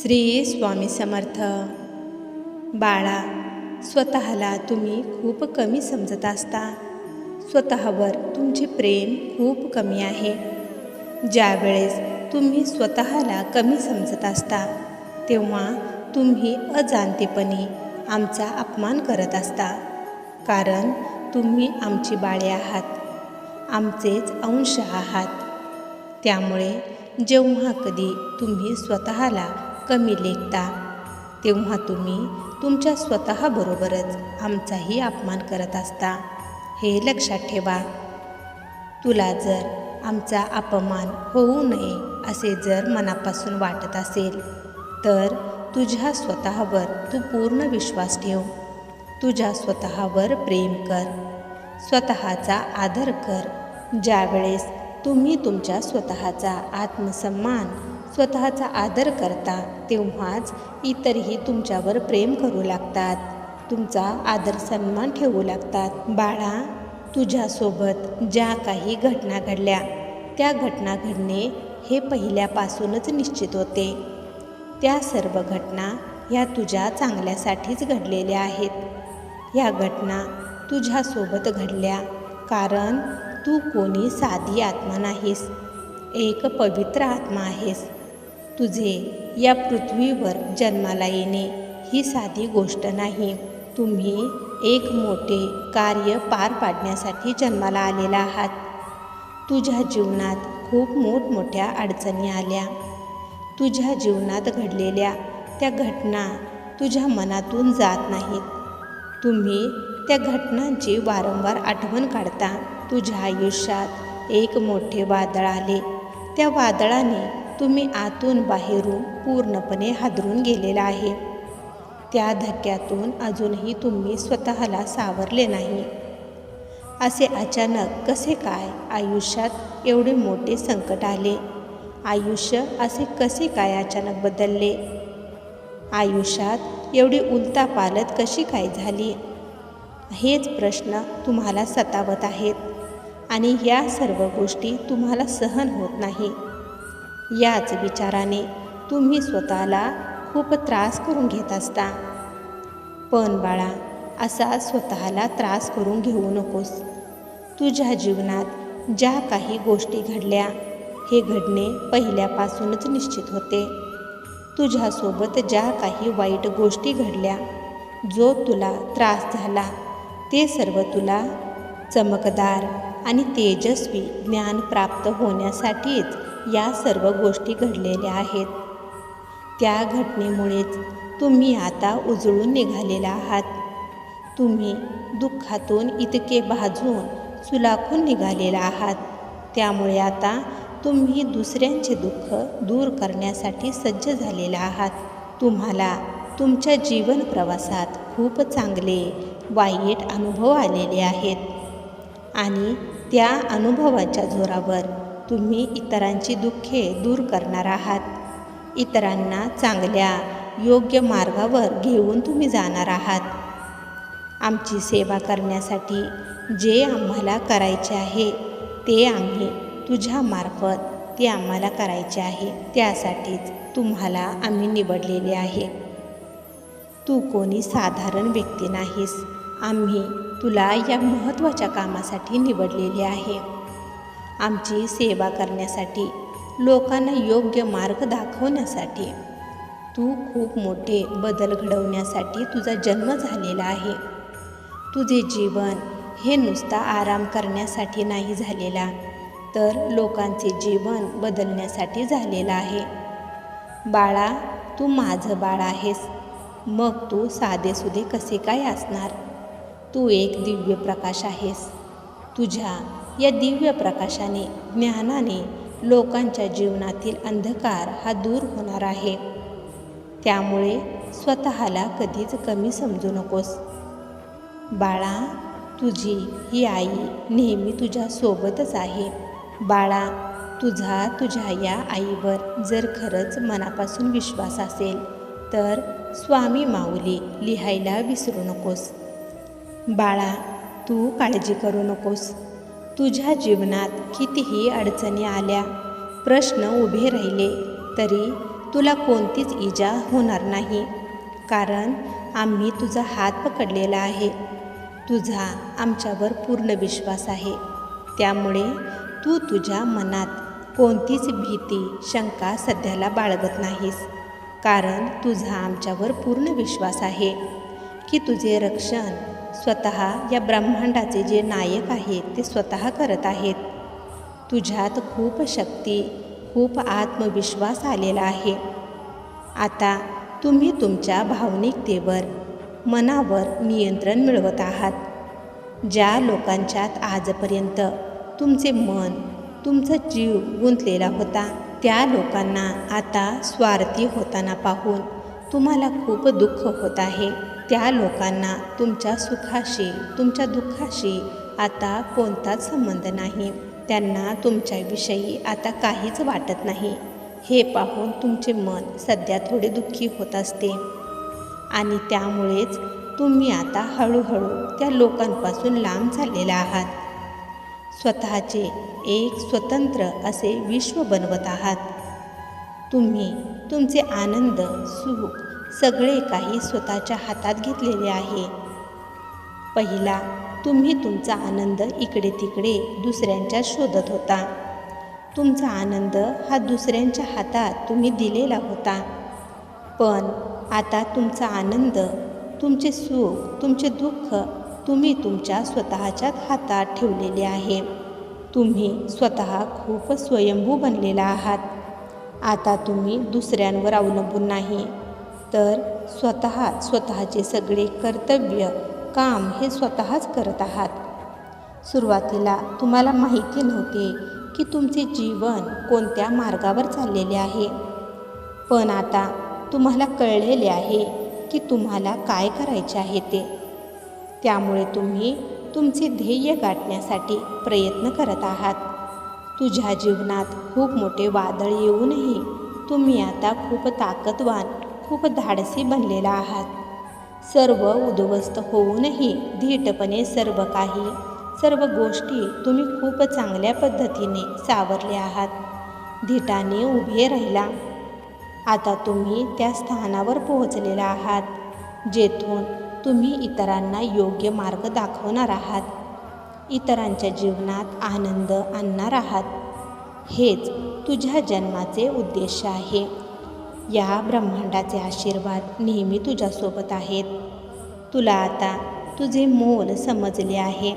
श्री स्वामी समर्थ. बाळा स्वतःला तुम्ही खूप कमी समजत असता. स्वतःवर तुमचे प्रेम खूप कमी आहे. ज्यावेळेस तुम्ही स्वतःला कमी समजत असता तेव्हा तुम्ही अजाणतेपणे आमचा अपमान करत असता. कारण तुम्ही आमची बाळे आहात आमचेच अंश आहात. त्यामुळे जेव्हा कधी तुम्ही स्वतःला कमी लेखता. तेव्हा तुम्ही तुमच्या स्वतःबरोबरच आमचाही अपमान करत असता. हे लक्षात ठेवा. तुला जर आमचा अपमान होऊ नये असे जर मनापासून वाटत असेल तर तुझ्या स्वतःवर तू पूर्ण विश्वास ठेव. तुझ्या स्वतःवर प्रेम कर. स्वतःचा आदर कर. ज्यावेळेस तुम्ही तुमच्या स्वतःचा आत्मसन्मान स्वतःचा आदर करता तेव्हाच इतरही तुमच्यावर प्रेम करू लागतात. तुमचा आदर सन्मान ठेवू लागतात. बाळा तुझ्यासोबत ज्या काही घटना घडल्या त्या घटना घडणे हे पहिल्यापासूनच निश्चित होते. त्या सर्व घटना ह्या तुझ्या चांगल्यासाठीच घडलेल्या आहेत. ह्या घटना तुझ्यासोबत घडल्या कारण तू कोणी साधी आत्मा नाहीस. एक पवित्र आत्मा आहेस. तुझे या पृथ्वीवर जन्माला येणे ही साधी गोष्ट नाही. तुम्ही एक मोठे कार्य पार पाडण्यासाठी जन्माला आलेला आहात. तुझ्या जीवनात खूप मोठमोठ्या अडचणी आल्या. तुझ्या जीवनात घडलेल्या त्या घटना तुझ्या मनातून जात नाहीत. तुम्ही त्या घटनांची वारंवार आठवण काढता. तुझ्या आयुष्यात एक मोठे वादळ आले. त्या वादळाने तुम्ही आतून बाहेरून पूर्णपणे हादरून गेलेला आहे. त्या धक्क्यातून अजूनही तुम्ही स्वतःला सावरले नाही. असे अचानक कसे काय आयुष्यात एवढे मोठे संकट आले? आयुष्य असे कसे काय अचानक बदलले? आयुष्यात एवढी उलतापालत कशी काय झाली? हेच प्रश्न तुम्हाला सतावत आहेत आणि या सर्व गोष्टी तुम्हाला सहन होत नाही. याच विचाराने तुम्ही स्वतःला खूप त्रास करून घेत असता. पण बाळा असा स्वतःला त्रास करून घेऊ नकोस. तुझ्या जीवनात ज्या काही गोष्टी घडल्या हे घडणे पहिल्यापासूनच निश्चित होते. तुझ्यासोबत ज्या काही वाईट गोष्टी घडल्या जो तुला त्रास झाला ते सर्व तुला चमकदार आणि तेजस्वी ज्ञान प्राप्त होण्यासाठीच या सर्व गोष्टी घडलेल्या आहेत. त्या घटनेमुळेच तुम्ही आता उजळून निघालेला आहात. तुम्ही दुःखातून इतके भाजून सुलाखून निघालेला आहात. त्यामुळे आता तुम्ही दुसऱ्यांचे दुःख दूर करण्यासाठी सज्ज झालेला आहात. तुम्हाला तुमच्या जीवन प्रवासात खूप चांगले वाईट अनुभव आलेले आहेत. आणि त्या अनुभवाच्या जोरावर तुम्ही इतरांची दुःखे दूर करणार आहात. इतरांना चांगल्या योग्य मार्गावर घेऊन तुम्ही जाणार आहात. आमची सेवा करण्यासाठी जे आम्हाला करायचे आहे ते आम्ही तुझ्यामार्फत ते आम्हाला करायचे आहे त्यासाठीच तुम्हाला आम्ही निवडलेले आहे. तू कोणी साधारण व्यक्ती नाहीस. आम्ही तुला या महत्त्वाच्या कामासाठी निवडलेले आहे. आमची सेवा करण्यासाठी लोकांना योग्य मार्ग दाखवण्यासाठी. तू खूप मोठे बदल घडवण्यासाठी तुझा जन्म झालेला आहे. तुझे जीवन हे नुसता आराम करण्यासाठी नाही झालेला तर लोकांचे जीवन बदलण्यासाठी झालेलं आहे. बाळा तू माझं बाळ आहेस. मग तू साधेसुधे कसे काय असणार? तू एक दिव्य प्रकाश आहेस. तुझ्या या दिव्य प्रकाशाने ज्ञानाने लोकांच्या जीवनातील अंधकार हा दूर होणार आहे. त्यामुळे स्वतःला कधीच कमी समजू नकोस. बाळा तुझी ही आई नेहमी तुझ्यासोबतच आहे. बाळा तुझा तुझ्या या आईवर जर खरंच मनापासून विश्वास असेल तर स्वामी माऊली लिहायला विसरू नकोस. बाळा तू काळजी करू नकोस. तुझ्या जीवनात कितीही अडचणी आल्या प्रश्न उभे राहिले तरी तुला कोणतीच इजा होणार नाही. कारण आम्ही तुझा हात पकडलेला आहे. तुझा आमच्यावर पूर्ण विश्वास आहे. त्यामुळे तू तुझ्या मनात कोणतीच भीती शंका सध्याला बाळगत नाहीस. कारण तुझा आमच्यावर पूर्ण विश्वास आहे की तुझे रक्षण स्वतः या ब्रह्मांडाचे जे नायक आहेत ते स्वतः करत आहेत. तुझ्यात खूप शक्ती खूप आत्मविश्वास आलेला आहे. आता तुम्ही तुमच्या भावनिकतेवर मनावर नियंत्रण मिळवत आहात. ज्या लोकांच्यात आजपर्यंत तुमचे मन तुमचा जीव गुंतलेला होता त्या लोकांना आता स्वार्थी होताना पाहून तुम्हाला खूप दुःख होत आहे. त्या लोकांना तुमच्या सुखाशी तुमच्या दुःखाशी आता कोणताच संबंध नाही. त्यांना तुमच्याविषयी आता काहीच वाटत नाही. हे पाहून तुमचे मन सध्या थोडे दुःखी होत असते. आणि त्यामुळेच तुम्ही आता हळूहळू त्या लोकांपासून लांब झालेला आहात. स्वतःचे एक स्वतंत्र असे विश्व बनवत आहात. तुम्ही तुमचे आनंद सुख सगळे काही स्वतःच्या हातात घेतलेले आहे. पहिला तुम्ही तुमचा आनंद इकडे तिकडे दुसऱ्यांच्या शोधत होता. तुमचा आनंद हा दुसऱ्यांच्या हातात तुम्ही दिलेला होता. पण आता तुमचा आनंद तुमचे सुख तुमचे दुःख तुम्ही तुमच्या स्वतःच्याच हातात ठेवलेले आहे. तुम्ही स्वतः खूप स्वयंभू बनलेला आहात. आता तुम्ही दुसऱ्यांवर अवलंबून नाही. तर स्वतः स्वतःचे सगळे कर्तव्य काम हे स्वतःच करत आहात. सुरुवातीला तुम्हाला माहिती नव्हते की तुमचे जीवन कोणत्या मार्गावर चाललेले आहे. पण आता तुम्हाला कळलेले आहे की तुम्हाला काय करायचे आहे ते. त्यामुळे तुम्ही तुमचे ध्येय गाठण्यासाठी प्रयत्न करत आहात. तुझ्या जीवनात खूप मोठे वादळ येऊनही तुम्ही आता खूप ताकदवान खूप धाडसी बनलेला आहात. सर्व उद्ध्वस्त होऊनही धीटपणे सर्व काही सर्व गोष्टी तुम्ही खूप चांगल्या पद्धतीने सावरले आहात. धीटाने उभे राहिला. आता तुम्ही त्या स्थानावर पोहोचलेला आहात जेथून तुम्ही इतरांना योग्य मार्ग दाखवणार आहात. इतरांच्या जीवनात आनंद आणणार आहात. हेच तुझ्या जन्माचे उद्देश आहे. या ब्रह्मांडाचे आशीर्वाद नेहमी तुझ्यासोबत आहेत. तुला आता तुझे मोल समजले आहे.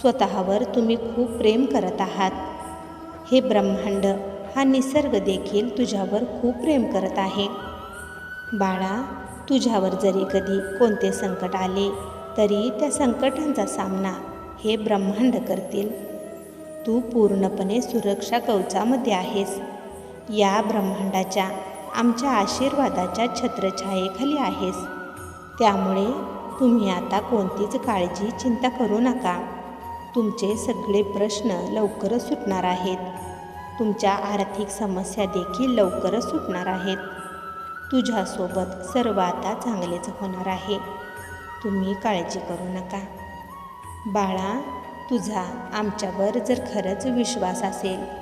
स्वतःवर तुम्ही खूप प्रेम करत आहात. हे ब्रह्मांड हा निसर्ग देखील तुझ्यावर खूप प्रेम करत आहे. बाळा तुझ्यावर जरी कधी कोणते संकट आले तरी त्या संकटांचा सामना हे ब्रह्मांड करतील. तू पूर्णपणे सुरक्षा कवचामध्ये आहेस. या ब्रह्मांडाच्या आमच्या आशीर्वादाच्या छत्रछायेखाली आहेस. त्यामुळे तुम्ही आता कोणतीच काळजी चिंता करू नका. तुमचे सगळे प्रश्न लवकरच सुटणार आहेत. तुमच्या आर्थिक समस्या देखील लवकरच सुटणार आहेत. तुझ्यासोबत सर्व आता चांगलेच होणार आहे. तुम्ही काळजी करू नका. बाळा तुझा आमच्यावर जर खरंच विश्वास असेल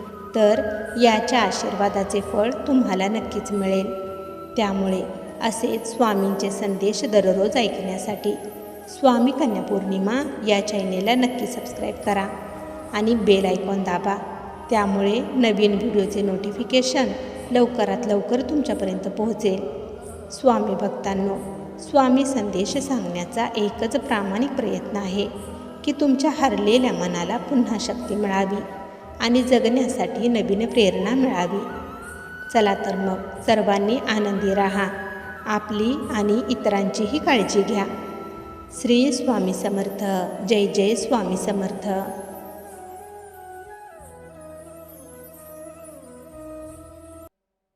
तर याच्या आशीर्वादाचे फळ तुम्हाला नक्कीच मिळेल. त्यामुळे असेच स्वामींचे संदेश दररोज ऐकण्यासाठी स्वामी कन्या पौर्णिमा या चॅनेलला नक्की सबस्क्राईब करा आणि बेल आयकॉन दाबा. त्यामुळे नवीन व्हिडिओचे नोटिफिकेशन लवकरात लवकर तुमच्यापर्यंत पोहोचेल. स्वामी भक्तांनो स्वामी संदेश सांगण्याचा एकच प्रामाणिक प्रयत्न आहे की तुमच्या हरलेल्या मनाला पुन्हा शक्ती मिळावी. आणि जगण्यासाठी नवीन प्रेरणा मिळावी. चला तर मग सर्वांनी आनंदी राहा. आपली आणि इतरांचीही काळजी घ्या. श्री स्वामी समर्थ. जय जय स्वामी समर्थ.